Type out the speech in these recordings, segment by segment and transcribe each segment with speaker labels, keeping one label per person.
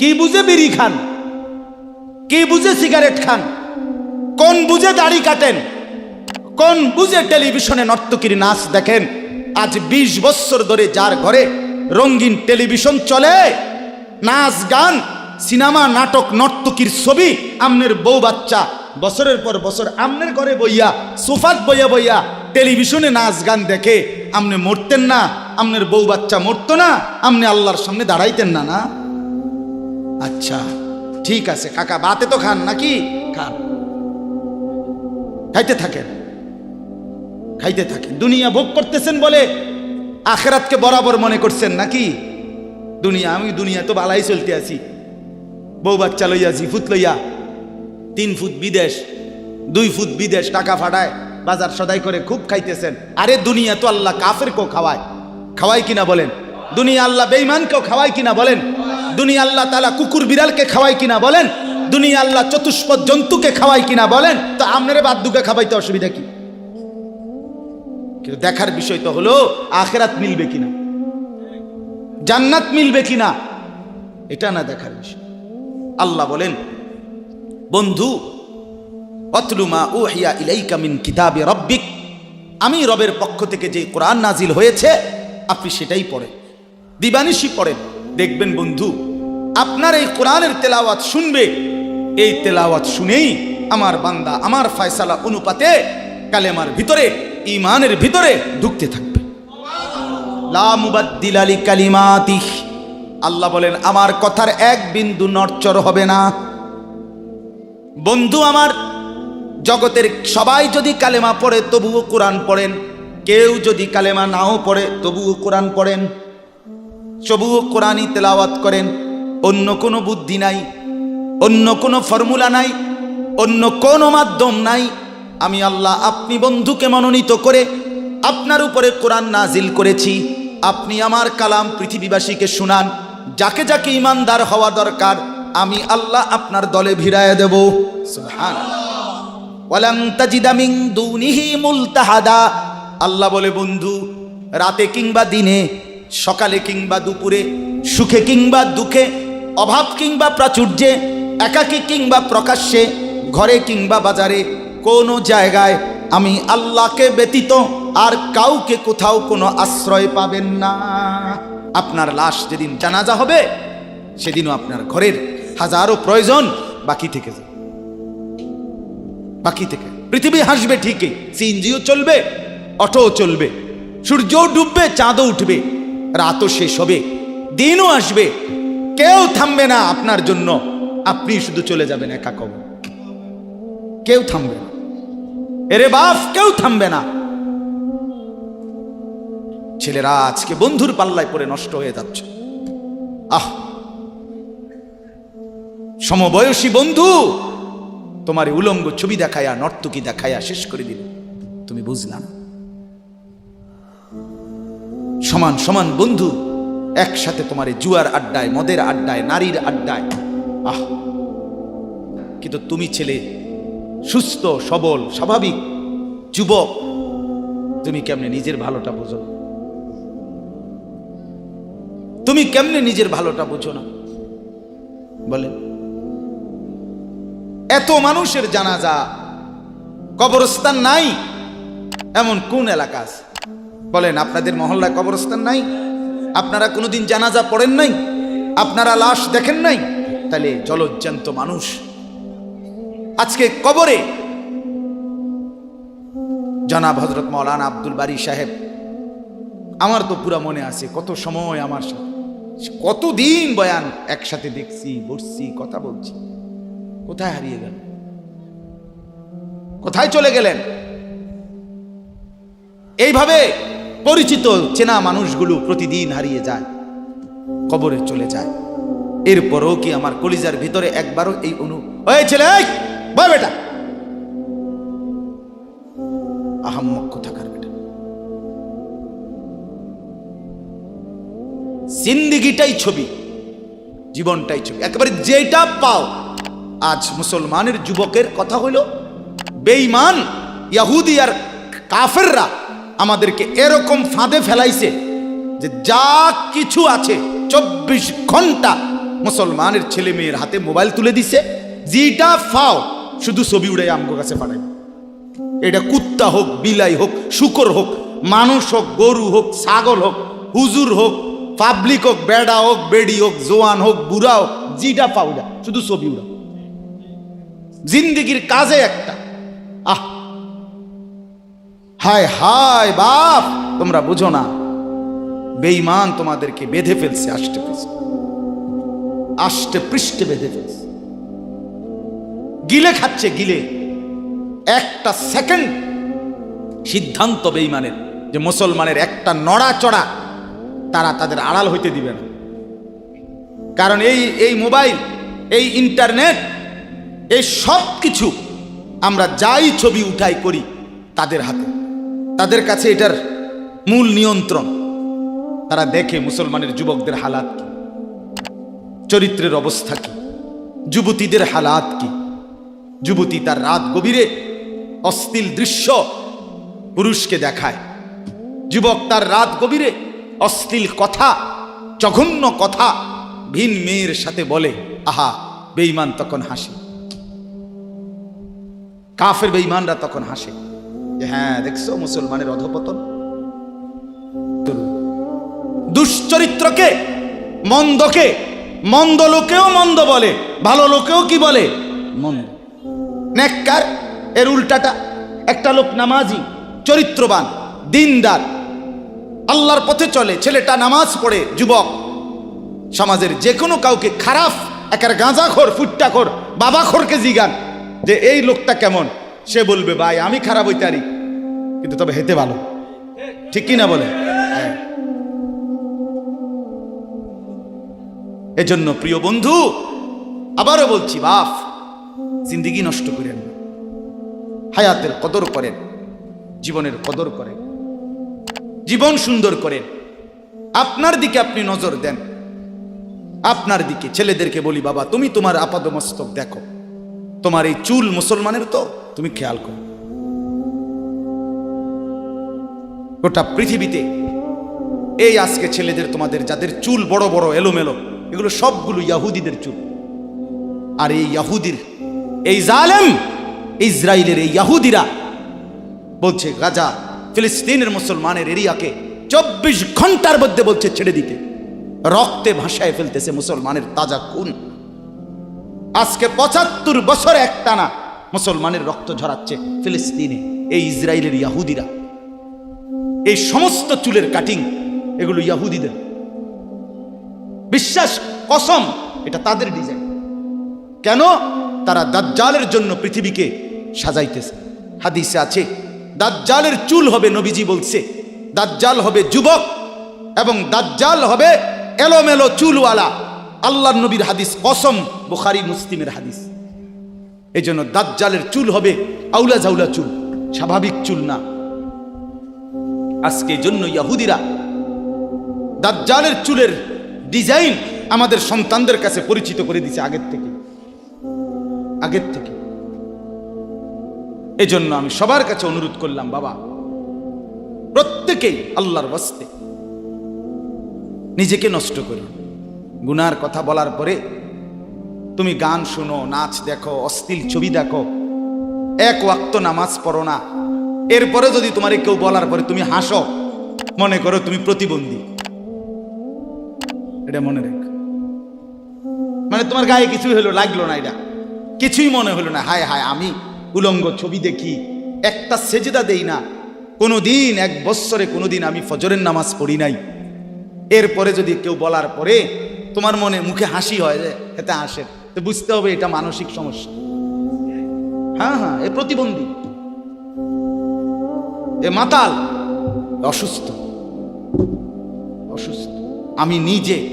Speaker 1: কি বুঝে বিড়ি খান? কি বুঝে সিগারেট খান? কোন বুঝে দাড়ি কাটেন? কোন বুঝে টেলিভিশনে নর্তকীর নাচ দেখেন? আজ ২০ বছর ধরে যার ঘরে রঙিন টেলিভিশন চলে, নাচ, গান, সিনেমা, নাটক, নর্তকীর ছবি, আমনের বউ বাচ্চা, বছরের পর বছর আমনের ঘরে বইয়া, সোফাত বইয়া বইয়া টেলিভিশনে নাচ, গান দেখে, আমনে মরতেন না, আমনের বউ বাচ্চা মরতো না, আমনে আল্লাহর সামনে দাঁড়াইতেন না না? আচ্ছা ঠিক আছে, কাকা বাতে তো খান নাকি? খান। খাইতে থাকেন। খাইতে থাকেন। দুনিয়া ভোগ করতেছেন বলে আখেরাতকে বরাবর মনে করছেন নাকি? দুনিয়া, আমি দুনিয়া তো বালাই চলতে আছি। বউ বাচ্চা লইয়া ফুট লইয়া, তিন ফুট বিদেশ, দুই ফুট বিদেশ টাকা ফাটায়, বাজার সদাই করে খুব খাইতেছেন। আরে দুনিয়া তো আল্লাহ কাফের কেউ খাওয়ায় খাওয়াই কিনা বলেন? দুনিয়া আল্লাহ বেইমানকেও খাওয়াই কিনা বলেন? দুনিয়া আল্লাহ তালা কুকুর বিড়ালকে খাওয়াই কিনা বলেন? দুনিয়া আল্লাহ চতুষ্পদ জন্তুকে খাওয়াই কিনা বলেন? তো আপনারে বাদ্যুকে খাওয়াইতে অসুবিধা কি? কিন্তু দেখার বিষয় তো হলো, আখেরাত মিলবে কিনা? জান্নাত মিলবে কিনা? এটা না দেখার বিষয়। আল্লাহ বলেন, বন্ধু অতলুমা উহিয়া ইলাইকা মিন কিতাবে রব্বিক। আমি রবের পক্ষ থেকে যে কোরআন নাজিল হয়েছে, আপনি সেটাই পড়েন। দিবানিশি পড়েন। দেখবেন বন্ধু আপনার এই কোরআনের তেলাওয়াত শুনবে। এই তেলাওয়াত শুনেই আমার বান্দা আমার ফয়সালা অনুপাতে কালেমার ভিতরে ইমানের ভিতরে ঢুকতে থাকবে। আল্লাহ বলেন, আমার কথার এক বিন্দু নড়চড় হবে না। বন্ধু আমার, জগতের সবাই যদি কালেমা পড়ে, তবুও কোরআন পড়েন। কেউ যদি কালেমা নাও পড়ে, তবুও কোরআন পড়েন। তবুও কোরআনই তেলাওয়াত করেন। অন্য কোনো বুদ্ধি নাই, অন্য কোনো ফর্মুলা নাই, অন্য কোনো মাধ্যম নাই। আমি আল্লাহ আপনি বন্ধুকে মনোনীত করে আপনার উপরে কোরআন নাজিল করেছি। আপনি আমার কালাম পৃথিবীবাসীকে শুনান, যাকে যাকে ইমানদার হওয়া দরকার, আমি আল্লাহ আপনার দলে ভিড়ায় দেব। আল্লাহ বলে, বন্ধু, রাতে কিংবা দিনে, সকালে কিংবা দুপুরে, সুখে কিংবা দুঃখে অভাব কিংবা প্রাচুর্যে, একাকী কিংবা প্রকাশ্যে, ঘরে কিংবা বাজারে, কোনো জায়গায় আমি আল্লাহকে ব্যতীত আর কাউকে কোথাও কোনো আশ্রয় পাবেন না। আপনার লাশ যেদিন জানাজা হবে, সেদিনও আপনার ঘরের হাজারো প্রয়োজন বাকি থেকে যাবে। বাকি থেকে। পৃথিবী হাসবে ঠিকই, সিএনজিও চলবে, অটোও চলবে, সূর্যও ডুববে, চাঁদও উঠবে, রাতও শেষ হবে, দিনও আসবে। কেউ থামবে না আপনার জন্য। আপনি শুধু চলে যাবেন একা কব কেউ থামবে না। এরে বাপ, কেউ থামবে না। ছেলেরা আজকে বন্ধুর পাল্লায় পড়ে নষ্ট হয়ে যাচ্ছে। আহ! সমবয়সী বন্ধু, তোমার উলঙ্গ ছবি দেখায়া, নর্তকী দেখায়া শেষ করে দিল। তুমি বুঝলাম সমান সমান বন্ধু একসাথে তোমার জুয়ার আড্ডায়, মদের আড্ডায়, নারীর আড্ডায়। আহ! কিন্তু তুমি ছেলে, সুস্থ, সবল, স্বাভাবিক যুবক, তুমি কেমনে নিজের ভালোটা বোঝো? তুমি কেমনে নিজের ভালোটা বোঝো না? বলেন। এত মানুষের জানাজা, কবরস্থান নাই, এমন কোন এলাকা আছে? বলেন, আপনাদের মহল্লায় কবরস্থান নাই? আপনারা কোনোদিন জানাজা পড়েন নাই? আপনারা লাশ দেখেন নাই? তাহলে জলজ্জান্ত মানুষ। আজকে কবরে জনাব হজরত মৌলানা আব্দুল বারি সাহেব, আমার তো পুরা মনে আছে কত সময় আমার সাথে কতদিন বয়ান একসাথে দেখছি, বসছি, কথা বলছি। কোথায় হারিয়ে গেল? কোথায় চলে গেলেন? এইভাবে পরিচিত চেনা মানুষগুলো প্রতিদিন হারিয়ে যায়, কবরে চলে যায়। এরপরও কি আমার কলিজার ভিতরে একবারও এই অনু ওই ছেলে বয় বেটা। আহাম্মক কোথাকার বেটা। জিন্দিগিটাই ছবি, জীবনটাই ছবি। একেবারে যেটা পাও। আজ মুসলমানের যুবকের কথা হইল, বেঈমান, ইয়াহুদি আর কাফেররা আমাদেরকে এরকম ফাঁদে ফেলাইছে যে যা কিছু আছে চব্বিশ ঘণ্টা মুসলমানের ছেলে মেয়ের হাতে মোবাইল তুলে দিছে। যেটা ফাও, শুধু ছবি উড়াই আমগো কাছে পাঠাই এটা কুত্তা হোক, বিলাই হোক, শুকর হোক, মানুষ হোক, গরু হোক, ছাগল হোক, হুজুর হোক, পাবলিক হোক, বেড়া হোক, বেড়ি হোক, জোয়ান হোক, বুড়া হোক জিটা পাউডা শুধু ছবি উড়া জিন্দিগির কাজে একটা। হায় হায় বাপ, তোমরা বুঝো না, বেঈমান তোমাদেরকে বেঁধে ফেলছে আষ্টে পৃষ্ঠে আষ্টে পৃষ্ঠে বেঁধে ফেলছে। গিলে খাচ্ছে গিলে। একটা সেকেন্ড সিদ্ধান্ত বেঈমানের, যে মুসলমানের একটা নড়াচড়া তারা তাদের আড়াল হইতে দিবে না। কারণ এই এই মোবাইল, এই ইন্টারনেট, এই সব কিছু আমরা যাই ছবি উঠাই করি তাদের হাতে। তাদের কাছে এটার মূল নিয়ন্ত্রণ। তারা দেখে মুসলমানের যুবকদের হালাত কি? চরিত্রের অবস্থা কি? যুবতীদের হালাত কি? যুবতী তার রাত গভীরে অশ্লীল দৃশ্য পুরুষকে দেখায়। যুবক তার রাত গভীরে অশ্লীল কথা, জঘন্য কথা ভিন মেয়ের সাথে বলে, আহা, বেঈমান তখন হাসে। কাফের বেঈমানরা তখন হাসে। যে হ্যাঁ দেখছ মুসলমানের অধপতন? দুশ্চরিত্রকে মন্দকে মন্দ লোকেও মন্দ বলে ভালো লোকেও কি বলে? মন্দ। নেককার এর উল্টাটা একটা লোক নামাজি চরিত্রবান দিনদার আল্লাহর পথে চলে ছেলেটা নামাজ পড়ে যুবক। সমাজের যে কোনো কাউকে খারাপ একার গাঁজাখোর ফুট্টাখোর বাবাখোরকে জিগান যে এই লোকটা কেমন? সে বলবে, ভাই, আমি খারাপ হইতে পারি। কিন্তু তবে হেতে ভালো। ঠিক কি না বলে? হ্যাঁ। এজন্য প্রিয় বন্ধু, আবারও বলছি বাপ জিন্দিগি নষ্ট করেন হায়াতের কদর করেন, জীবনের কদর করেন। জীবন সুন্দর করেন। আপনার দিকে আপনি নজর দেন। আপনার দিকে, ছেলেদেরকে বলি, বাবা, তুমি তোমার আপাদমস্তক দেখো। তোমার এই চুল মুসলমানের তো তুমি খেয়াল করো। গোটা পৃথিবীতে এই আজকে ছেলেদের তোমাদের, যাদের চুল বড় বড়, এলোমেলো, এগুলো সবগুলো ইয়াহুদিদের চুল। আর এই ইয়াহুদির, এই জালেম ইসরায়েলের এই ইয়াহুদিরা বলছে, গাজা ফিলিস্তিনের মুসলমানের এরিয়াকে চব্বিশ ঘণ্টার মধ্যে বলছে ছেড়ে দিতে। রক্তে ভাসায় ফেলতেছে মুসলমানের তাজা খুন। আজকে পঁচাত্তর বছর একটানা মুসলমানের রক্ত ঝরাচ্ছে ফিলিস্তিনে, এই ইসরায়েলের ইয়াহুদিরা। এই সমস্ত চুলের কাটিং এগুলো ইয়াহুদিদের। বিশ্বাস, কসম, এটা তাদের ডিজাইন কেন? তারা দাজ্জালের জন্য পৃথিবীকে সাজাইতেছে। হাদিসে আছে, দাজ্জালের চুল হবে নবীজি বলছে, দাজ্জাল হবে যুবক এবং দাজ্জাল হবে এলোমেলো চুলওয়ালা। আল্লাহ নবীর হাদিস কসম, বুখারি, মুসলিমের হাদিস। এই জন্য দাজ্জালের চুল হবে আউলা জাউলা চুল, স্বাভাবিক চুল না। আজকে জন্য ইয়াহুদিরা দাজ্জালের চুলের ডিজাইন আমাদের সন্তানদের কাছে পরিচিত করে দিছে আগের থেকে। আগের থেকে। এজন্য আমি সবার কাছে অনুরোধ করলাম, বাবা, প্রত্যেকেই আল্লাহর বস্তে নিজেকে নষ্ট করি গুনার কথা বলার পরে তুমি গান শুনো, নাচ দেখো, অশ্লীল ছবি দেখো। এক ওয়াক্ত নামাজ পড়ো না। এরপরে যদি তোমার কেউ বলার পরে তুমি হাসো, মনে করো তুমি প্রতিবন্ধী। এটা মনে রেখ। মানে তোমার গায়ে কিছুই হলো, লাগল না এটা। কিছুই মনে হলো না। হায় হায়, আমি উলঙ্গ ছবি দেখি, একটা সেজদা দেই না। কোনো দিন এক বৎসরে কোনো দিন আমি ফজরের নামাজ পড়ি নাই। এরপরে যদি কেউ বলার পরে তোমার মনে, মুখে হাসি হয় যে এতে হাসে তো বুঝতে হবে এটা মানসিক সমস্যা। হ্যাঁ হ্যাঁ এ প্রতিবন্ধী। এ মাতাল। অসুস্থ। অসুস্থ। আমি নিজে।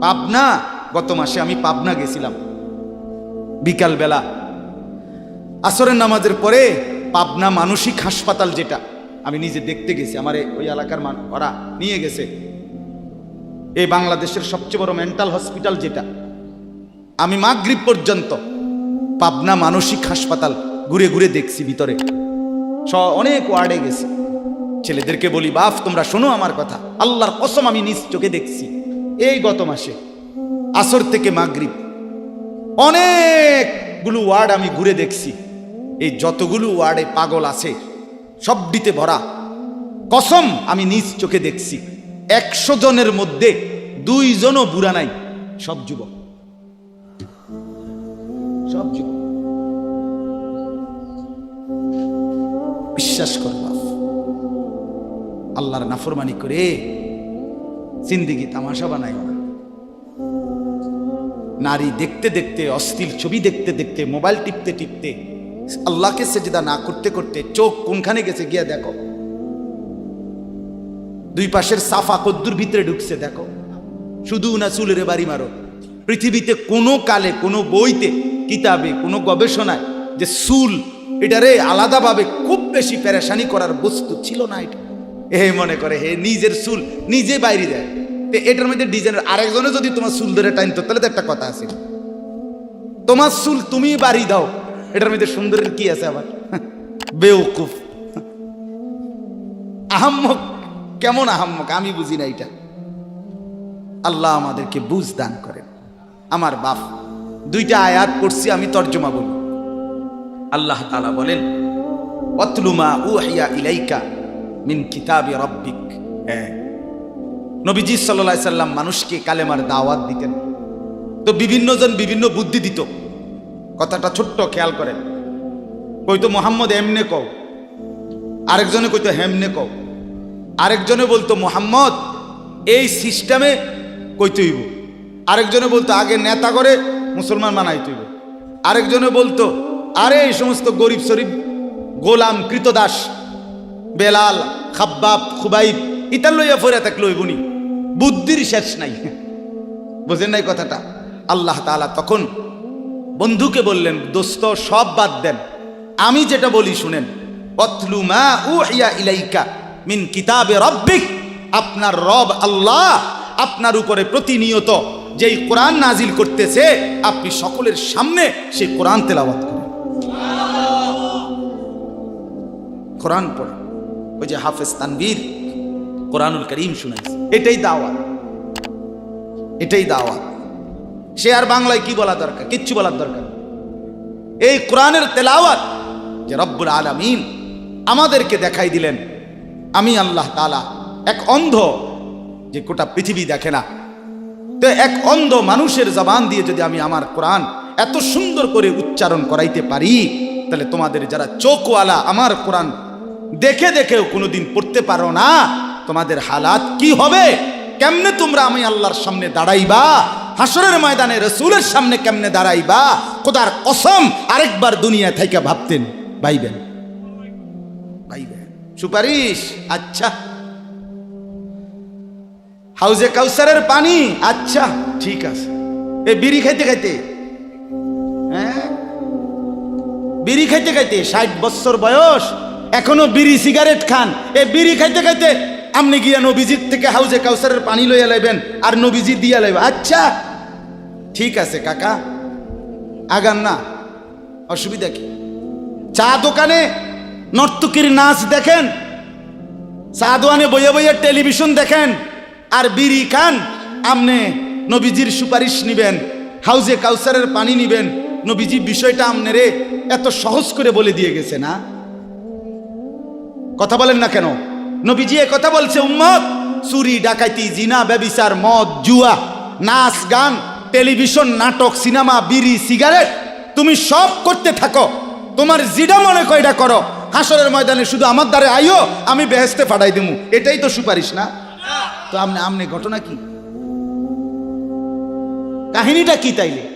Speaker 1: পাবনা, গত মাসে আমি পাবনা গেছিলাম। বিকালবেলা। আসরের নামাজের পরে পাবনা মানসিক হাসপাতাল যেটা, আমি নিজে দেখতে গেছি। আমার ওই এলাকার ওরা নিয়ে গেছে। এই বাংলাদেশের সবচেয়ে বড় মেন্টাল হসপিটাল যেটা। আমি মাগরিব পর্যন্ত পাবনা মানসিক হাসপাতাল ঘুরে ঘুরে দেখছি ভিতরে। স, অনেক ওয়ার্ডে গেছি। ছেলেদেরকে বলি বাপ তোমরা শোনো আমার কথা। আল্লাহর কসম আমি নিজ চোখে দেখছি। এই গত মাসে আসর থেকে মাগরিব অনেকগুলো ওয়ার্ড আমি ঘুরে দেখছি। এই যতগুলো ওয়ার্ডে পাগল আছে, সবটিতে ভরা। কসম আমি নিজ চোখে দেখছি। একশো জনের মধ্যে দুইজনও বুড়া নাই, সব যুবক। সব বিশ্বাস কর আল্লাহর নাফরমানি করে জিন্দিগি তামাশা বানাই না নারী দেখতে দেখতে অস্থির ছবি দেখতে দেখতে, মোবাইল টিপতে টিপতে, আল্লাহকে সেজদা না করতে করতে চোখ কোনখানে গেছে গিয়া দেখো। দুই পাশের সাফা কদ্দুর ভিতরে ঢুকছে দেখো। শুধু না চুলের বাড়ি মারো। পৃথিবীতে কোনো কালে, কোনো বইতে কিতাবে, কোনো গবেষণায় যে চুল এটারে আলাদাভাবে খুব বেশি পেরেশানি করার বস্তু ছিল না এটা। হে মনে করে, হে নিজের চুল নিজে বাইরে যায় তো এটার মধ্যে ডিজাইনের আরেকজনে যদি তোমার চুল ধরে টাইনতো তাহলে তো একটা কথা আছে। তোমার চুল তুমি বাড়ি দাও, এটার মধ্যে সুন্দরের কি আছে আবার? বেউকুফ। আহাম্মক, কেমন আহাম্মক? আমি বুঝি না এটা। আল্লাহ আমাদেরকে বুঝ দান করেন। আমার বাপ দুইটা আয়াত পড়ছি, আমি তর্জমা বলি আল্লাহ তালা বলেন অতলুমা উহিয়া ইলাইকা মিন কিতাবি রব্বিক। হ্যাঁ। নবীজি সাল্লাহ সাল্লাম মানুষকে কালেমার দাওয়াত দিতেন। তো বিভিন্ন জন বিভিন্ন বুদ্ধি দিত। কথাটা ছোট্ট খেয়াল করেন। কইতো, মোহাম্মদ এমনে কও। আরেকজনে কইতো, হেমনে কও। আরেকজনে বলতো, মোহাম্মদ, এই সিস্টেমে কইতেইব আরেকজনে বলতো, আগে নেতা করে মুসলমান মানাই তুইব আরেকজনে বলতো, আরে, এই সমস্ত গরিব শরীফ, গোলাম, কৃতদাস, বেলাল, খাব্বাব, খুবাইব, ইতার লইয়া ফইরা থাকল বুনি বুদ্ধির শেষ নাই। বোঝেন নাই কথাটা? আল্লাহ তাআলা তখন বন্ধুকে বললেন, দোস্ত, সব বাদ দেন। আমি যেটা বলি শুনেন। মা ইলাইকা মিন কিতাবে রব্বিক। আপনার রব আল্লাহ, আপনার উপরে প্রতিনিয়ত যেই কোরআন নাজিল করতেছে, আপনি সকলের সামনে সেই কোরআন তেলাওয়াত করেন। কোরআন পড়ে। ওই যে হাফেজ তানবীর কোরআনুল করিম শুনাইছে। এটাই দাওয়াত। এটাই দাওয়াত। সে আর বাংলায় কি বলা দরকার? কিচ্ছু বলার দরকার এই কোরআনের তেলাওয়াত যে রব্বুল আলামিন আমাদেরকে দেখাই দিলেন, আমি আল্লাহ তাআলা, এক অন্ধ যে গোটা পৃথিবী দেখে না তো এক অন্ধ মানুষের জবান দিয়ে যদি আমি আমার কোরআন এত সুন্দর করে উচ্চারণ করাইতে পারি, তাহলে তোমাদের যারা চোখওয়ালা আমার কোরআন দেখে দেখেও কোনোদিন পড়তে পারো না, তোমাদের হালাত কি হবে? কেমনে তোমরা আমি আল্লাহর সামনে দাঁড়াইবা? হাসরের ময়দানে রসুলের সামনে কেমনে দাঁড়াইবা? খোদার কসম আরেকবার দুনিয়া থেকে ভাবতেন, ভাইবেন। ভাইবেন। সুপারিশ? আচ্ছা। হাউজে কাউসারের পানি? আচ্ছা ঠিক আছে। এ বিড়ি খাইতে খাইতে। হ্যাঁ? বিড়ি খাইতে খাইতে, ষাট বছর বয়স, এখনও বিড়ি সিগারেট খান। এ বিড়ি খাইতে খাইতে আপনি গিয়া নবীজির থেকে হাউজে কাউসারের পানি লইয়া লাইবেন, আর নবীজি দিয়া লাইব। আচ্ছা ঠিক আছে কাকা। আগান না, অসুবিধা কি? চা দোকানে নর্তকীর নাচ দেখেন? চা দোকানে বইয়ে বইয়ে টেলিভিশন দেখেন? আর বিড়ি খান, আমনে নবীজির সুপারিশ নিবেন, হাউজে কাউসারের পানি নিবেন। নবীজি বিষয়টা আমনেরে এত সহজ করে বলে দিয়ে গেছে না? কথা বলেন না কেন? নবীজি এ কথা বলছে, উম্মত, চুরি ডাকাইতি জিনা, ব্যবিচার, মদ, জুয়া, নাচ, গান, টেলিভিশন, নাটক, সিনেমা, বিড়ি, সিগারেট, তুমি সব করতে থাকো। তোমার জিডা মনে কয়টা করো? হাসরের ময়দানে শুধু আমার দ্বারে আইও, আমি বেহেস্তে ফাটাই দিমু। এটাই তো সুপারিশ না? তো আমনে আমনে ঘটনা কি? কাহিনীটা কি তাইলে?